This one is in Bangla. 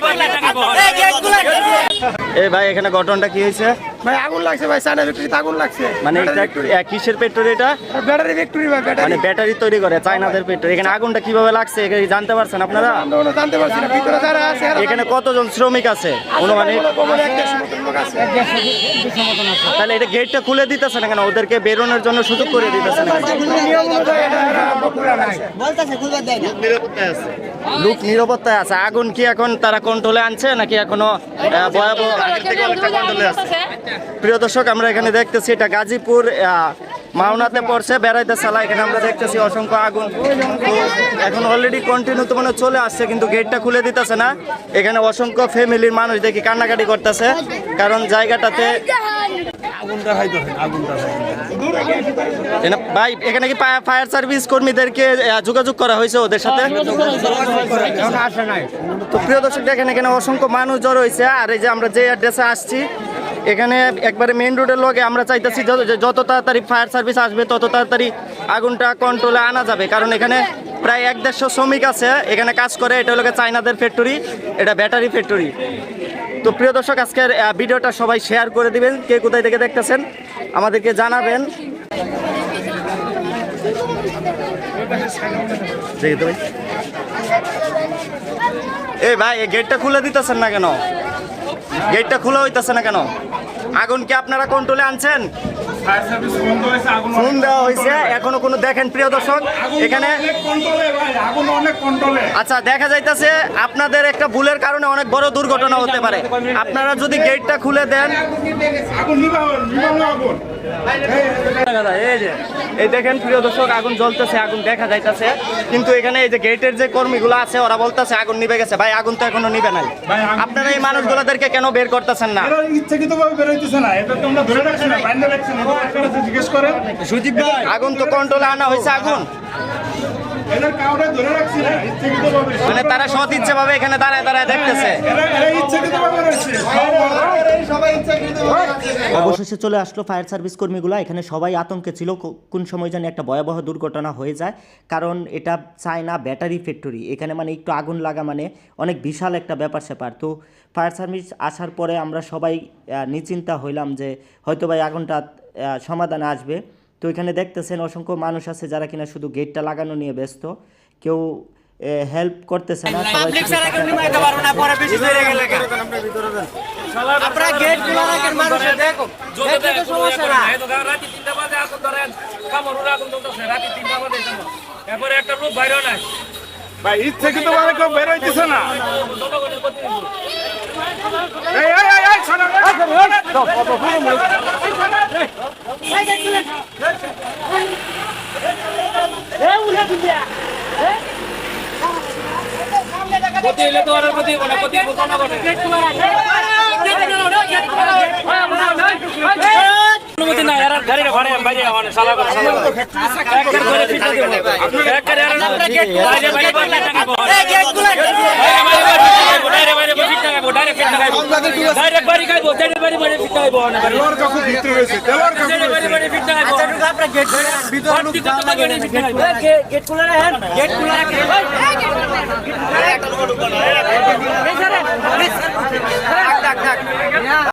টাকা এই ভাই এখানে ঘটনাটা কি হয়েছে? ভাই আগুন লাগছে ভাই চায়না ফ্যাক্টরিতে আগুন লাগছে। মানে এটা কিসের পেট্রোল এটা? ব্যাটারি ফ্যাক্টরি ভাই মানে ব্যাটারি তৈরি করে চায়নাদের পেট্রোল এখানে আগুনটা কীভাবে লাগছে জানতে পারছেন আপনারা? জানতে পারছি ভিতরে যারা আছে এখানে কতজন শ্রমিক আছে? অনুমানিক? তাহলে এটা গেটটা খুলে দিতেছে না কেন? ওদেরকে বেরোনোর জন্য সুযোগ করে দিতেছে না কেন? নিয়ম অনুযায়ী এরা- এরা বকুড়া নাই। লোক নিরাপত্তায় আছে। আগুন কি এখন তারা কন্ট্রোলে আনছে নাকি এখনও ভয়াবহ কন্ট্রোলে আছে। প্রিয় দর্শক আমরা এখানে দেখতেছি এটা গাজীপুর মাওনাতে পড়ছে বেড়াইতে চালা এখানে আমরা দেখতেছি অসংখ্য আগুন। তো এখন অলরেডি কন্টিনিউ তো মানে চলে আসছে কিন্তু গেটটা খুলে দিতেছে না। এখানে অসংখ্য ফ্যামিলির মানুষ দেখি কান্নাকাটি করতেছে কারণ জায়গাটাতে ভাই এখানে কি ফায়ার সার্ভিস কর্মীদেরকে যোগাযোগ করা হয়েছে ওদের সাথে? তো প্রিয় দর্শক, দেখেন এখানে অসংখ্য মানুষ জড়ো হয়েছে। আর এই যে আমরা যে অ্যাড্রেসে আসছি, এখানে একবারে মেইন রোডের লগে আমরা চাইতেছি যত- তাড়াতাড়ি ফায়ার সার্ভিস আসবে, তত তাড়াতাড়ি আগুনটা কন্ট্রোলে আনা যাবে। কারণ এখানে প্রায় এক দেড়শো শ্রমিক আছে, এখানে কাজ করে। এটা হলো গিয়ে চায়নাদের ফ্যাক্টরি এটা ব্যাটারি ফ্যাক্টরি তো প্রিয় দর্শক, আজকের ভিডিওটা সবাই শেয়ার করে দিবেন। কে কোথায় থেকে দেখতেছেন, আমাদেরকে জানাবেন। এই ভাই গেটটা খুলে দিতেছেন না কেন? গেটটা খোলা হইতেছে না কেন? আগুন কি আপনারা কন্ট্রোলে আনছেন? ফোন দেওয়া হয়েছে এখনও কোনো দেখেন প্রিয় দর্শক এখানে আচ্ছা দেখা যাইতেছে আপনাদের একটা ভুলের কারণে অনেক বড় দুর্ঘটনা হতে পারে। আপনারা যদি গেটটা খুলে দেন এই যে এই দেখেন প্রিয় দর্শক আগুন জ্বলতেছে আগুন দেখা যাইতেছে। কিন্তু এখানে এই যে গেটের যে কর্মীগুলো আছে ওরা বলতেছে আগুন নিভে গেছে। ভাই আগুন তো এখনও নিবে নাই। আপনারা এই মানুষগুলোদেরকে কেন বের করতেছেন না? এরা ইচ্ছাকৃত ভাবে বেরোইতেছে না। এটা তোমরা ধরে রাখছি না। না জিজ্ঞেস করেন সুজিত ভাই। আগুন তো কন্ট্রোলে আনা হয়েছে আগুন। না মানে তারা সৎ ইচ্ছে ভাবে এখানে দাঁড়ায় দাঁড়ায় দেখতেছে। অবশেষে চলে আসলো ফায়ার সার্ভিস কর্মীগুলো। এখানে সবাই আতঙ্কে ছিল কোন সময় জানি একটা ভয়াবহ দুর্ঘটনা হয়ে যায়। কারণ এটা চায়না ব্যাটারি ফ্যাক্টরি। এখানে মানে একটু আগুন লাগা মানে অনেক বিশাল একটা ব্যাপার স্যাপার। তো ফায়ার সার্ভিস আসার পরে আমরা সবাই নিশ্চিন্তা হইলাম যে হয়তো ভাই আগুনটা সমাধানে আসবে। তো এখানে দেখতেছেন অসংখ্য মানুষ আছে যারা কিনা শুধু গেটটা লাগানো নিয়ে ব্যস্ত। কেউ হেল্প করতেছে না সবাই এরপরে একটা লোক বাইরে নাই। ভাই ইচ্ছাকৃত ভাবে কেউ বেরোইতেছে না। এই এই এই এই শোনো প্রতি এলে তো আর প্রতি মানে প্রতি ঘটনা ঘটে অনুমতি নাই আর গাড়িটা ভাড়া বাইরে মানে সালা করে সালা করে করে ফিটা দেব একবার আর বাইরে বাইরে বাইরে গেট খোলা রাখেন গেট খোলা রাখেন